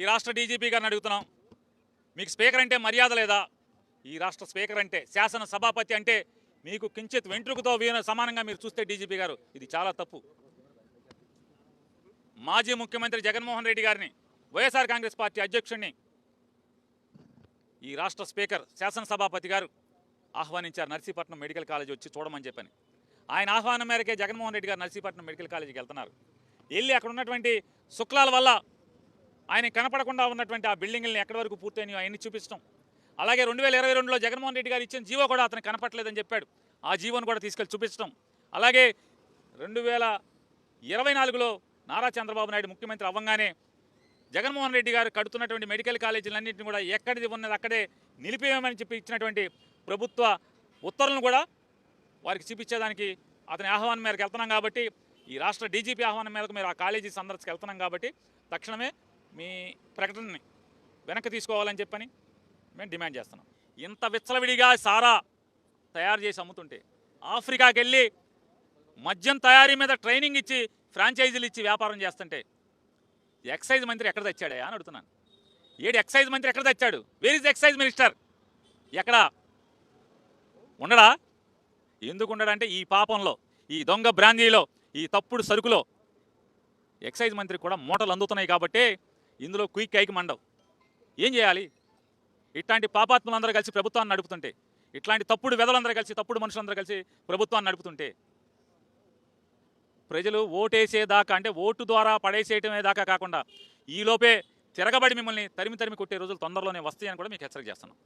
ఈ రాష్ట్ర డీజీపీ గారిని అడుగుతున్నాం. మీకు స్పీకర్ అంటే మర్యాద లేదా? ఈ రాష్ట్ర స్పీకర్ అంటే శాసన సభాపతి అంటే మీకు కించిత్ వెంట్రుకతో వీణ సమానంగా మీరు చూస్తే డీజీపీ గారు ఇది చాలా తప్పు. మాజీ ముఖ్యమంత్రి జగన్మోహన్ రెడ్డి గారిని వైఎస్ఆర్ కాంగ్రెస్ పార్టీ అధ్యక్షుడిని ఈ రాష్ట్ర స్పీకర్ శాసనసభాపతి గారు ఆహ్వానించారు నర్సీపట్నం మెడికల్ కాలేజ్ వచ్చి చూడమని చెప్పని. ఆయన ఆహ్వానం మేరకే జగన్మోహన్ రెడ్డి గారు నర్సీపట్నం మెడికల్ కాలేజీకి వెళ్తున్నారు. వెళ్ళి అక్కడ ఉన్నటువంటి శుక్లాల వల్ల ఆయన కనపడకుండా ఉన్నటువంటి ఆ బిల్డింగ్ని ఎక్కడి వరకు పూర్తయినాయో అవన్నీ చూపించడం అలాగే రెండు వేల ఇరవై రెండులో జగన్మోహన్ రెడ్డి గారు ఇచ్చిన జీవో కూడా అతను కనపట్లేదని చెప్పాడు. ఆ జీవోను కూడా తీసుకెళ్ళి చూపించడం అలాగే రెండు వేల ఇరవై నాలుగులో నారా చంద్రబాబు నాయుడు ముఖ్యమంత్రి అవ్వగానే జగన్మోహన్ రెడ్డి గారు కడుతున్నటువంటి మెడికల్ కాలేజీలన్నింటినీ కూడా ఎక్కడిది ఉన్నది అక్కడే నిలిపేయమని చెప్పి ఇచ్చినటువంటి ప్రభుత్వ ఉత్తర్వులను కూడా వారికి చూపించేదానికి అతని ఆహ్వానం మేరకు వెళ్తున్నాం కాబట్టి ఈ రాష్ట్ర డీజీపీ ఆహ్వానం మేరకు మీరు ఆ కాలేజీ సందర్శకు వెళ్తున్నాం కాబట్టి తక్షణమే మీ ప్రకటనని వెనక్కి తీసుకోవాలని చెప్పని మేము డిమాండ్ చేస్తున్నాం. ఇంత విచ్చలవిడిగా సారా తయారు చేసి అమ్ముతుంటే ఆఫ్రికాకి వెళ్ళి మద్యం తయారీ మీద ట్రైనింగ్ ఇచ్చి ఫ్రాంచైజీలు ఇచ్చి వ్యాపారం చేస్తుంటే ఎక్సైజ్ మంత్రి ఎక్కడ తెచ్చాడే అని అడుగుతున్నాను. ఏడు ఎక్సైజ్ మంత్రి ఎక్కడ తెచ్చాడు? Where is excise minister? ఎక్కడ? ఉండడా? ఎందుకు ఉండడంటే ఈ పాపంలో ఈ దొంగ బ్రాందీలో ఈ తప్పుడు సరుకులో ఎక్సైజ్ మంత్రికి కూడా మూటలు అందుతున్నాయి కాబట్టి ఇందులో క్విక్ కైకి మండవు. ఏం చేయాలి? ఇట్లాంటి పాపాత్ములందరూ కలిసి ప్రభుత్వాన్ని నడుపుతుంటే ఇట్లాంటి తప్పుడు వెదలందరూ కలిసి తప్పుడు మనుషులందరూ కలిసి ప్రభుత్వాన్ని నడుపుతుంటే ప్రజలు ఓటేసేదాకా అంటే ఓటు ద్వారా పడేసేయటమే దాకా కాకుండా ఈలోపే తిరగబడి మిమ్మల్ని తరిమి తరిమి కొట్టే రోజులు తొందరలోనే వస్తాయని కూడా మీకు హెచ్చరిక చేస్తున్నాం.